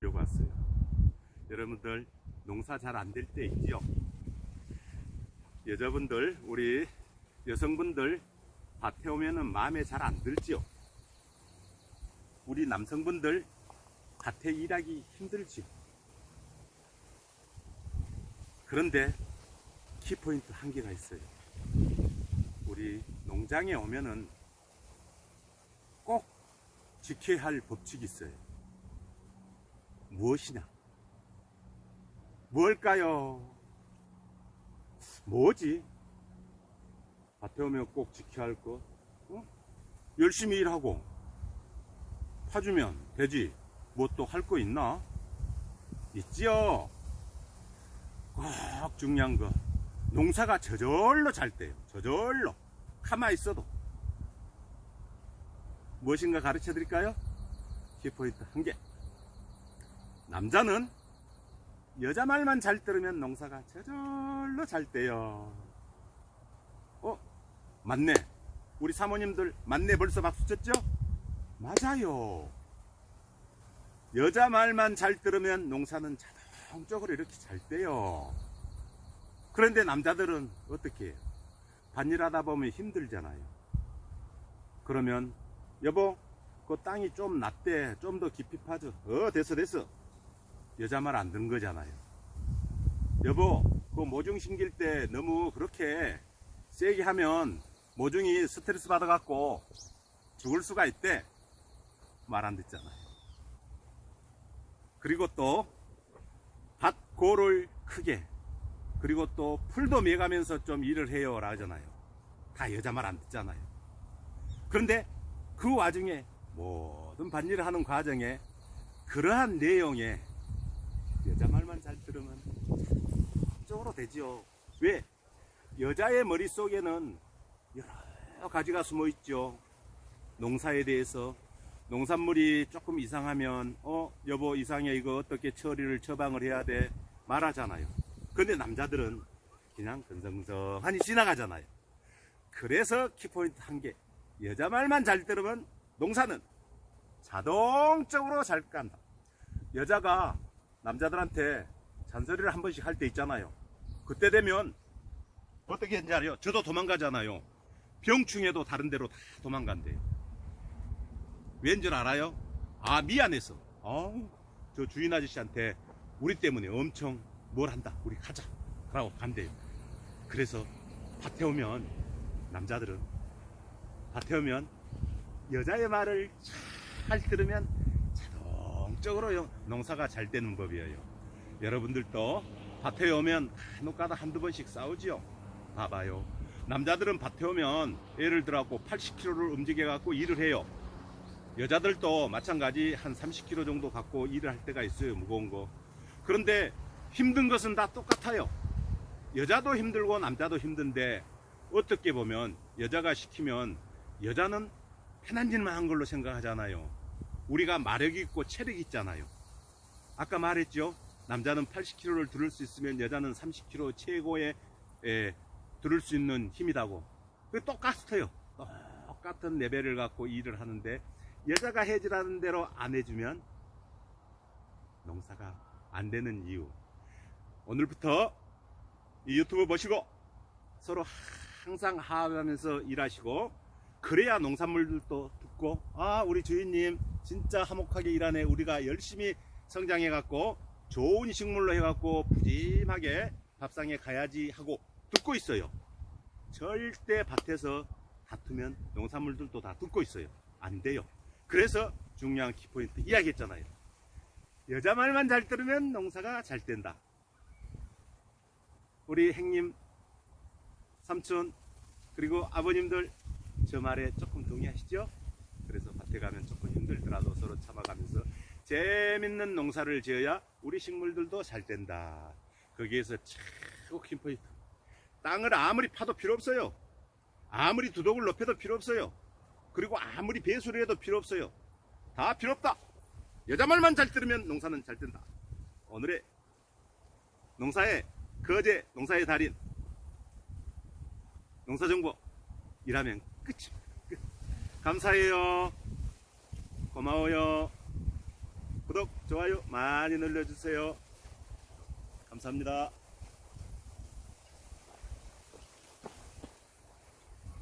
보려고 왔어요. 여러분들 농사 잘 안 될 때 있지요. 여자분들 우리 여성분들 밭에 오면은 마음에 잘 안 들지요. 우리 남성분들 밭에 일하기 힘들지요. 그런데 키포인트 한 개가 있어요. 우리 농장에 오면은 꼭 지켜야 할 법칙이 있어요. 무엇이냐? 뭘까요? 뭐지? 밭에 오면 꼭 지켜야 할 것? 어? 열심히 일하고 파주면 되지. 뭐 또 할 거 있나? 있지요. 꼭 중요한 거. 농사가 저절로 잘 돼요. 저절로. 가만히 있어도. 무엇인가 가르쳐 드릴까요? 키포인트 한 개. 남자는 여자 말만 잘 들으면 농사가 저절로 잘 돼요. 어? 맞네. 우리 사모님들 맞네 벌써 박수 쳤죠? 맞아요. 여자 말만 잘 들으면 농사는 자동적으로 이렇게 잘 돼요. 그런데 남자들은 어떻게 해요? 반일하다 보면 힘들잖아요. 그러면 여보 그 땅이 좀 낮대 좀 더 깊이 파줘 어 됐어 됐어 여자 말 안 듣는 거잖아요. 여보 그 모종 심길 때 너무 그렇게 세게 하면 모종이 스트레스 받아 갖고 죽을 수가 있대. 말 안 듣잖아요. 그리고 또 밭고를 크게 그리고 또 풀도 매가면서 좀 일을 해요 라잖아요. 다 여자 말 안 듣잖아요. 그런데 그 와중에 모든 밭일을 하는 과정에 그러한 내용에 여자 말만 잘 들으면 쪽으로 되지요. 왜? 여자의 머릿속에는 여러 가지가 숨어 있죠. 농사에 대해서 농산물이 조금 이상하면 어 여보 이상해 이거 어떻게 처리를 처방을 해야 돼 말하잖아요. 근데 남자들은 그냥 근성성하니 지나가잖아요. 그래서 키포인트 한 개. 여자 말만 잘 들으면 농사는 자동적으로 잘 간다. 여자가 남자들한테 잔소리를 한 번씩 할 때 있잖아요. 그때 되면 어떻게 했는지 알아요? 저도 도망가잖아요. 병충해도 다른 데로 다 도망간대요. 왠 줄 알아요? 아 미안해서. 어, 저 주인 아저씨한테 우리 때문에 엄청 뭘 한다. 우리 가자. 라고 간대요. 그래서 밭에 오면 남자들은 밭에 오면 여자의 말을 잘 들으면 자동적으로 요- 농사가 잘 되는 법이에요. 여러분들도 밭에 오면 간혹 가다 한두 번씩 싸우지요. 봐봐요. 남자들은 밭에 오면 예를 들어갖고 80kg를 움직여 갖고 일을 해요. 여자들도 마찬가지 한 30kg 정도 갖고 일을 할 때가 있어요. 무거운 거. 그런데 힘든 것은 다 똑같아요. 여자도 힘들고 남자도 힘든데 어떻게 보면 여자가 시키면 여자는 편한 일만 한 걸로 생각하잖아요. 우리가 마력이 있고 체력이 있잖아요. 아까 말했죠. 남자는 80kg를 들을 수 있으면 여자는 30kg 최고의 에, 들을 수 있는 힘이다고. 그 똑같아요. 똑같은 레벨을 갖고 일을 하는데 여자가 해지라는 대로 안 해주면 농사가 안 되는 이유. 오늘부터 이 유튜브 보시고 서로 항상 하하면서 일하시고 그래야 농산물들도 듣고 아 우리 주인님 진짜 화목하게 일하네 우리가 열심히 성장해 갖고 좋은 식물로 해 갖고 푸짐하게 밥상에 가야지 하고 듣고 있어요. 절대 밭에서 다투면 농산물들도 다 듣고 있어요. 안 돼요. 그래서 중요한 키포인트 이야기했잖아요. 여자 말만 잘 들으면 농사가 잘 된다. 우리 행님 삼촌 그리고 아버님들 저 말에 조금 동의하시죠? 그래서 밭에 가면 조금 힘들더라도 서로 참아가면서 재밌는 농사를 지어야 우리 식물들도 잘 된다. 거기에서 최고 큰 포인트. 땅을 아무리 파도 필요 없어요. 아무리 두둑을 높여도 필요 없어요. 그리고 아무리 배수를 해도 필요 없어요. 다 필요 없다. 여자 말만 잘 들으면 농사는 잘 된다. 오늘의 농사의 거제 농사의 달인 농사정보 일하면 끝입니다. 끝. 감사해요. 고마워요. 좋아요 많이 눌러주세요. 감사합니다.